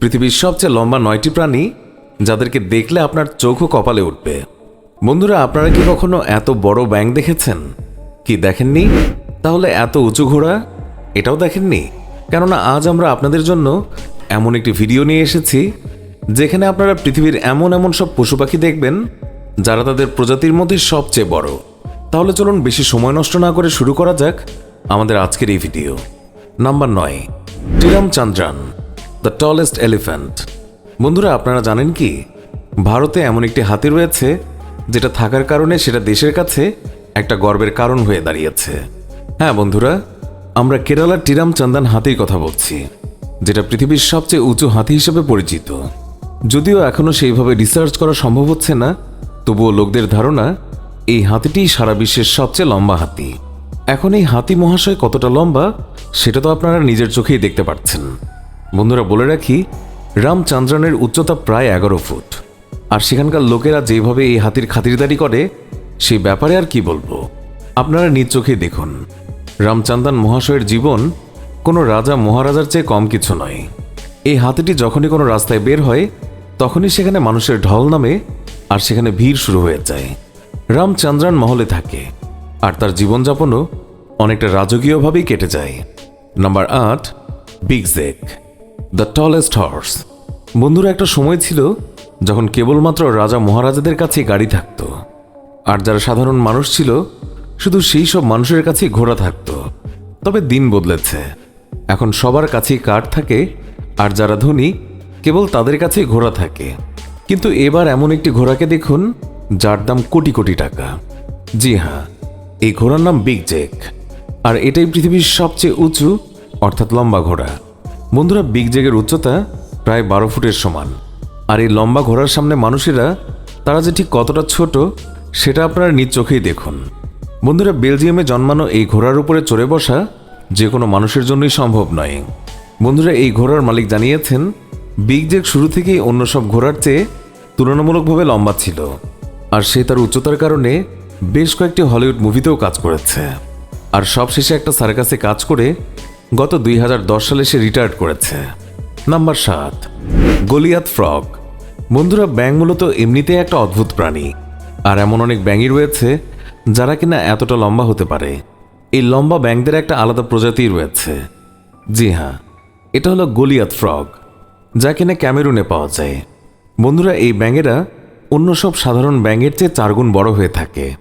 পৃথিবীর সবচেয়ে লম্বা নয়টি প্রাণী যাদেরকে দেখলে আপনার চোখও কপালে উঠবে। বন্ধুরা, আপনারা কি কখনো এত বড় ব্যাং দেখেছেন? কি দেখেননি? তাহলে এত উঁচু ঘোড়া? এটাও দেখেননি? কেননা আজ আমরা আপনাদের জন্য এমন একটি ভিডিও নিয়ে এসেছি, যেখানে আপনারা পৃথিবীর এমন এমন সব পশু পাখি দেখবেন, যারা তাদের প্রজাতির মধ্যে সবচেয়ে বড়। তাহলে চলুন বেশি সময় নষ্ট না করে শুরু করা যাক আমাদের আজকের এই ভিডিও। নাম্বার নয় T Ram Chandran the tallest elephant বন্ধুরা, আপনারা জানেন কি? ভারতে এমন একটি হাতি রয়েছে, যেটা থাকার কারণে সেটা দেশের কাছে একটা গর্বের কারণ হয়ে দাঁড়িয়েছে। হ্যাঁ বন্ধুরা, আমরা কেরালার টিরাম চান্দান হাতির কথা বলছি, যেটা পৃথিবীর সবচেয়ে উঁচু হাতি হিসেবে পরিচিত। যদিও এখনও সেইভাবে রিসার্চ করা সম্ভব হচ্ছে না, তবুও লোকদের ধারণা এই হাতিটি সারা বিশ্বের সবচেয়ে লম্বা হাতি। এখন এই হাতি মহাশয় কতটা লম্বা, সেটা তো আপনারা নিজের চোখেই দেখতে পাচ্ছেন বন্ধুরা বলে রাখি, রামচন্দ্রানের উচ্চতা প্রায় এগারো ফুট। আর সেখানকার লোকেরা যেভাবে এই হাতির খাতিরদারি করে সেই ব্যাপারে আর কি বলব? আপনারা নিজ চোখেই দেখুন, রামচন্দ্রান মহাশয়ের জীবন কোনো রাজা মহারাজার চেয়ে কম কিছু নয়। এই হাতিটি যখনই কোনো রাস্তায় বের হয়, তখনই সেখানে মানুষের ঢল নামে আর সেখানে ভিড় শুরু হয়ে যায়। রামচন্দ্রান মহলে থাকে, আর তার জীবনযাপনও অনেকটা রাজকীয়ভাবেই কেটে যায়। নাম্বার আট, Big Jake. The tallest horse বন্ধুরা, একটা সময় ছিল যখন কেবলমাত্র রাজা মহারাজাদের কাছে গাড়ি থাকতো, আর যারা সাধারণ মানুষ ছিল শুধু সেই সব মানুষের কাছেই ঘোড়া থাকতো। তবে দিন বদলেছে। এখন সবার কাছেই কার থাকে, আর যারা ধনী, কেবল তাদের কাছেই ঘোড়া থাকে। কিন্তু এবার এমন একটি ঘোড়াকে দেখুন, যার দাম কোটি কোটি টাকা। জি হ্যাঁ এই ঘোড়ার নাম বিগ জেক আর এটাই পৃথিবীর সবচেয়ে উঁচু, অর্থাৎ লম্বা ঘোড়া। বন্ধুরা বিগ জেগের উচ্চতা প্রায় বারো ফুটের সমান। আর এই লম্বা ঘোড়ার সামনে মানুষেরা, তারা যে ঠিক কতটা ছোট, সেটা আপনারা নিজ চোখেই দেখুন। বন্ধুরা, বেলজিয়ামে জন্মানো এই ঘোড়ার উপরে চড়ে বসা যে কোনো মানুষের জন্যই সম্ভব নয়। বন্ধুরা, এই ঘোড়ার মালিক জানিয়েছেন, বিগ জেক শুরু থেকেই অন্য সব ঘোড়ার চেয়ে তুলনামূলকভাবে লম্বা ছিল। আর সে তার উচ্চতার কারণে বেশ কয়েকটি হলিউড মুভিতেও কাজ করেছে। আর সবশেষে একটা সার্কাসে কাজ করে গত দুই হাজার দশ সালে সে রিটায়ার্ড করেছে। নাম্বার সাত, গলিয়াত ফ্রগ বন্ধুরা ব্যাং মূলত এমনিতেই একটা অদ্ভুত প্রাণী। আর এমন অনেক ব্যাঙই রয়েছে যারা কিনা এতটা লম্বা হতে পারে। এই লম্বা ব্যাংদের একটা আলাদা প্রজাতি রয়েছে। জি হ্যাঁ এটা হলো গলিয়াত ফ্রগ যা কিনা ক্যামেরুনে পাওয়া যায়। বন্ধুরা, এই ব্যাঙেরা অন্য সব সাধারণ ব্যাঙের চেয়ে চারগুণ বড় হয়ে থাকে।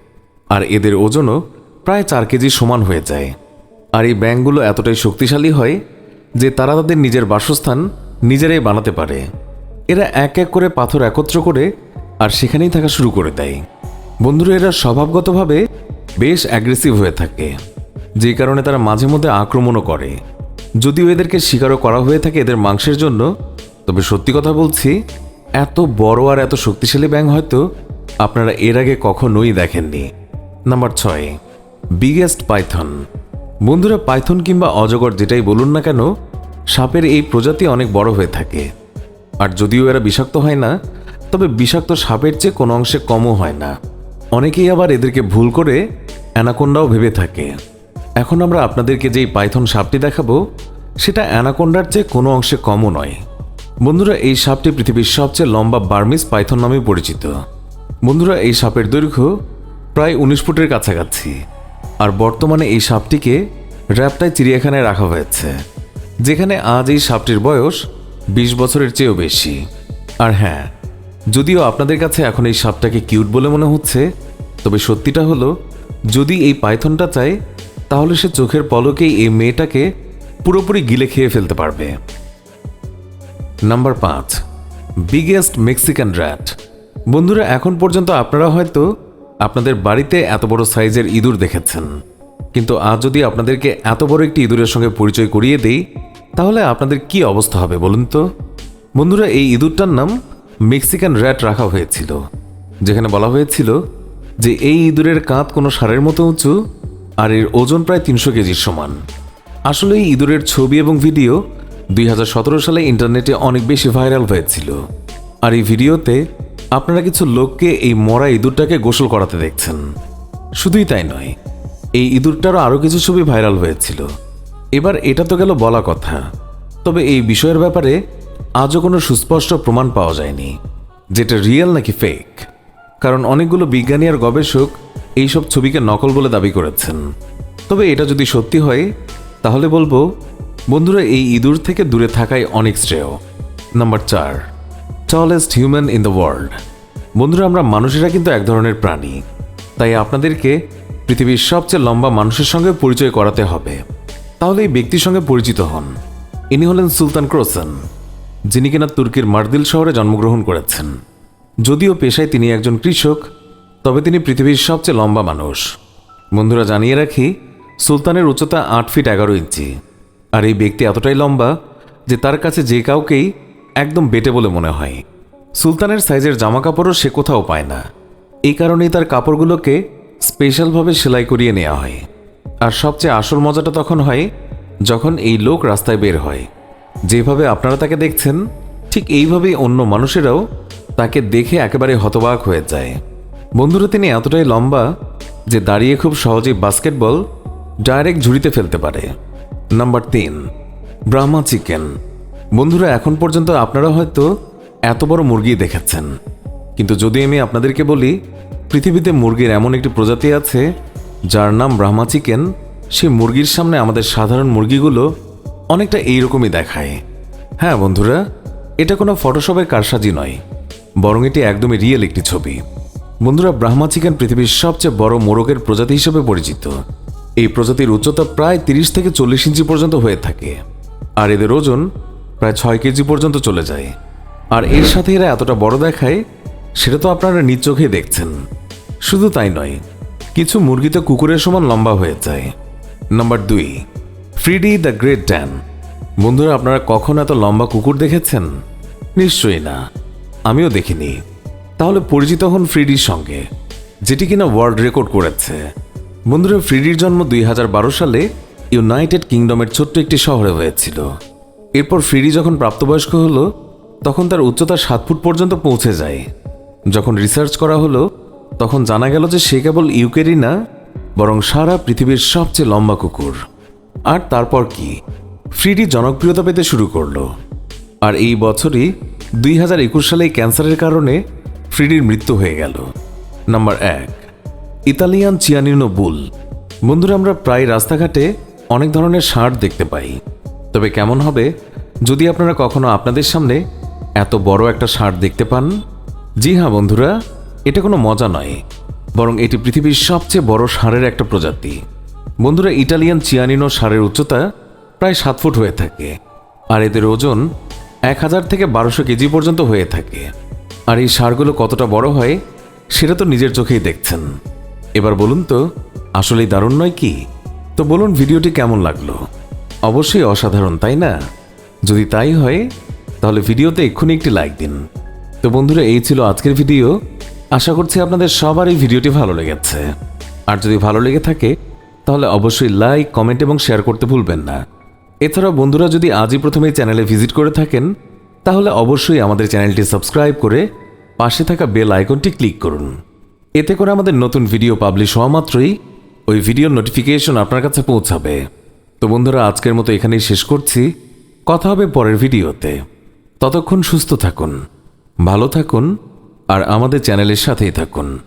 আর এদের ওজনও প্রায় চার কেজি সমান হয়ে যায়। আর এই ব্যাঙগুলো এতটাই শক্তিশালী হয় যে তারা তাদের নিজের বাসস্থান নিজেরাই বানাতে পারে। এরা এক এক করে পাথর একত্র করে আর সেখানেই থাকা শুরু করে দেয়। বন্ধুরা, এরা স্বভাবগতভাবে বেশ অ্যাগ্রেসিভ হয়ে থাকে, যে কারণে তারা মাঝে মধ্যে আক্রমণও করে। যদিও এদেরকে শিকারও করা হয়ে থাকে এদের মাংসের জন্য, তবে সত্যি কথা বলছি, এত বড় আর এত শক্তিশালী ব্যাং হয়তো আপনারা এর আগে কখনোই দেখেননি। নাম্বার ছয় বিগেস্ট পাইথন বন্ধুরা পাইথন কিংবা অজগর যেটাই বলুন না কেন, সাপের এই প্রজাতি অনেক বড় হয়ে থাকে। আর যদিও এরা বিষাক্ত হয় না, তবে বিষাক্ত সাপের চেয়ে কোনো অংশে কমও হয় না। অনেকেই আবার এদেরকে ভুল করে অ্যানাকোন্ডাও ভেবে থাকে। এখন আমরা আপনাদেরকে যেই পাইথন সাপটি দেখাবো, সেটা অ্যানাকোন্ডার চেয়ে কোনো অংশে কমও নয়। বন্ধুরা, এই সাপটি পৃথিবীর সবচেয়ে লম্বা বার্মিস পাইথন নামে পরিচিত। বন্ধুরা, এই সাপের দৈর্ঘ্য প্রায় উনিশ ফুটের কাছাকাছি। আর বর্তমানে এই সাপটিকে র্যাপটায় চিড়িয়াখানায় রাখা হয়েছে, যেখানে আজ এই সাপটির বয়স বিশ বছরের চেয়েও বেশি। আর হ্যাঁ যদিও আপনাদের কাছে এখন এই সাপটাকে কিউট বলে মনে হচ্ছে, তবে সত্যিটা হলো, যদি এই পাইথনটা চায়, তাহলে সে চোখের পলকেই এই মেয়েটাকে পুরোপুরি গিলে খেয়ে ফেলতে পারবে। নাম্বার পাঁচ, বিগেস্ট মেক্সিকান র্যাট। বন্ধুরা, এখন পর্যন্ত আপনারা হয়তো আপনাদের বাড়িতে এত বড় সাইজের ইঁদুর দেখেছেন। কিন্তু আজ যদি আপনাদেরকে এত বড় একটি ইঁদুরের সঙ্গে পরিচয় করিয়ে দেই, তাহলে আপনাদের কি অবস্থা হবে বলুন তো? বন্ধুরা, এই ইঁদুরটার নাম মেক্সিকান র্যাট রাখা হয়েছিল, যেখানে বলা হয়েছিল যে এই ইঁদুরের কাঁধ কোনো সারের মতো উঁচু আর এর ওজন প্রায় তিনশো কেজির সমান। আসলে এই ইঁদুরের ছবি এবং ভিডিও দুই হাজার সতেরো সালে ইন্টারনেটে অনেক বেশি ভাইরাল হয়েছিল। আর এই ভিডিওতে আপনারা কিছু লোককে এই মরা ইঁদুরটাকে গোসল করাতে দেখছেন। শুধুই তাই নয়, এই ইঁদুরটারও আরও কিছু ছবি ভাইরাল হয়েছিল। এবার এটা তো গেল বলা কথা। তবে এই বিষয়ের ব্যাপারে আজও কোনো সুস্পষ্ট প্রমাণ পাওয়া যায়নি, যেটা রিয়েল নাকি ফেক কারণ অনেকগুলো বিজ্ঞানী আর গবেষক এইসব ছবিকে নকল বলে দাবি করেছেন। তবে এটা যদি সত্যি হয়, তাহলে বলব, বন্ধুরা, এই ইঁদুর থেকে দূরে থাকাই অনেক শ্রেয়। নাম্বার চার। Tallest human in the world বন্ধুরা, আমরা মানুষেরা কিন্তু এক ধরনের প্রাণী। তাই আপনাদেরকে পৃথিবীর সবচেয়ে লম্বা মানুষের সঙ্গে পরিচয় করাতে হবে। তাহলে এই ব্যক্তির সঙ্গে পরিচিত হন। ইনি হলেন সুলতান ক্রোসেন, যিনি কিনা তুর্কির মার্দিল শহরে জন্মগ্রহণ করেছেন। যদিও পেশায় তিনি একজন কৃষক, তবে তিনি পৃথিবীর সবচেয়ে লম্বা মানুষ। বন্ধুরা, জানিয়ে রাখি, সুলতানের উচ্চতা আট ফিট এগারো ইঞ্চি। আর এই ব্যক্তি এতটাই লম্বা যে তার কাছে যে কাউকেই একদম বেটে বলে মনে হয়। সুলতানের সাইজের জামা কাপড়ও সে কোথাও পায় না। এই কারণেই তার কাপড়গুলোকে স্পেশালভাবে সেলাই করিয়ে নেওয়া হয়। আর সবচেয়ে আসল মজাটা তখন হয় যখন এই লোক রাস্তায় বের হয়। যেভাবে আপনারা তাকে দেখছেন, ঠিক এইভাবেই অন্য মানুষেরাও তাকে দেখে একেবারে হতবাক হয়ে যায়। বন্ধুরা, তিনি এতটাই লম্বা যে দাঁড়িয়ে খুব সহজেই বাস্কেটবল ডাইরেক্ট ঝুড়িতে ফেলতে পারে। নাম্বার তিন, ব্রাহ্মা চিকেন। বন্ধুরা, এখন পর্যন্ত আপনারা হয়তো এত বড় মুরগি দেখেছেন। কিন্তু যদি আমি আপনাদেরকে বলি, পৃথিবীতে মুরগির এমন একটি প্রজাতি আছে, যার নাম ব্রাহ্মা চিকেন। সেই মুরগির সামনে আমাদের সাধারণ মুরগিগুলো অনেকটা এইরকমই দেখায়। হ্যাঁ বন্ধুরা, এটা কোনো ফটোশপের কারসাজি নয়, বরং এটি একদমই রিয়েল একটি ছবি। বন্ধুরা, ব্রাহ্মা চিকেন পৃথিবীর সবচেয়ে বড় মোরগের প্রজাতি হিসেবে পরিচিত। এই প্রজাতির উচ্চতা প্রায় তিরিশ থেকে চল্লিশ ইঞ্চি পর্যন্ত হয়ে থাকে। আর এদের ওজন প্রায় ছয় কেজি পর্যন্ত চলে যায়। আর এর সাথে এরা এতটা বড় দেখায়, সেটা তো আপনারা নিজ চোখে দেখছেন। শুধু তাই নয়, কিছু মুরগি তো কুকুরের সমান লম্বা হয়ে যায়। নাম্বার দুই, ফ্রিডি দ্য গ্রেট ড্যান। বন্ধুরা, আপনারা কখন এত লম্বা কুকুর দেখেছেন? নিশ্চয়ই না। আমিও দেখিনি। তাহলে পরিচিত হন ফ্রিডির সঙ্গে, যেটি কিনা ওয়ার্ল্ড রেকর্ড করেছে। বন্ধুরা, ফ্রিডির জন্ম দুই হাজার বারো সালে ইউনাইটেড কিংডমের ছোট্ট একটি শহরে হয়েছিল। এরপর ফ্রিডি যখন প্রাপ্তবয়স্ক হলো, তখন তার উচ্চতা সাত ফুট পর্যন্ত পৌঁছে যায়। যখন রিসার্চ করা হলো, তখন জানা গেল যে সে কেবল ইউকেরই না বরং সারা পৃথিবীর সবচেয়ে লম্বা কুকুর। আর তারপর কি? ফ্রিডি জনপ্রিয়তা পেতে শুরু করল। আর এই বছরই দুই হাজার একুশ সালে ক্যান্সারের কারণে ফ্রিডির মৃত্যু হয়ে গেল। নাম্বার এক, ইতালিয়ান চিয়ানিনো বুল। বন্ধুরা, আমরা প্রায় রাস্তাঘাটে অনেক ধরনের ষাঁড় দেখতে পাই। তবে কেমন হবে যদি আপনারা কখনো আপনাদের সামনে এত বড় একটা ষাঁড় দেখতে পান? জি হ্যাঁ বন্ধুরা, এটা কোনো মজা নয়, বরং এটি পৃথিবীর সবচেয়ে বড় ষাঁড়ের একটা প্রজাতি। বন্ধুরা, ইটালিয়ান চিয়ানিনো ষাঁড়ের উচ্চতা প্রায় সাত ফুট হয়ে থাকে, আর এদের ওজন এক হাজার থেকে বারোশো কেজি পর্যন্ত হয়ে থাকে। আর এই ষাঁড়গুলো কতটা বড় হয়, সেটা তো নিজের চোখেই দেখছেন। এবার বলুন তো, আসলেই দারুণ নয় কি? তো বলুন, ভিডিওটি কেমন লাগল? অবশ্যই অসাধারণ, তাই না? যদি তাই হয়, তাহলে ভিডিওতে এক্ষুনি একটি লাইক দিন। তো বন্ধুরা, এই ছিল আজকের ভিডিও। আশা করছি আপনাদের সবার এই ভিডিওটি ভালো লেগেছে। আর যদি ভালো লেগে থাকে, তাহলে অবশ্যই লাইক কমেন্ট এবং শেয়ার করতে ভুলবেন না। এছাড়াও বন্ধুরা, যদি আজই প্রথমে চ্যানেলে ভিজিট করে থাকেন, তাহলে অবশ্যই আমাদের চ্যানেলটি সাবস্ক্রাইব করে পাশে থাকা বেল আইকনটি ক্লিক করুন। এতে করে আমাদের নতুন ভিডিও পাবলিশ হওয়া মাত্রই ওই ভিডিওর নোটিফিকেশন আপনার কাছে পৌঁছাবে। তো বন্ধুরা, আজকের মতো এখানেই শেষ করছি। কথা হবে পরের ভিডিওতে। ততক্ষণ সুস্থ থাকুন, ভালো থাকুন, আর আমাদের চ্যানেলের সাথেই থাকুন।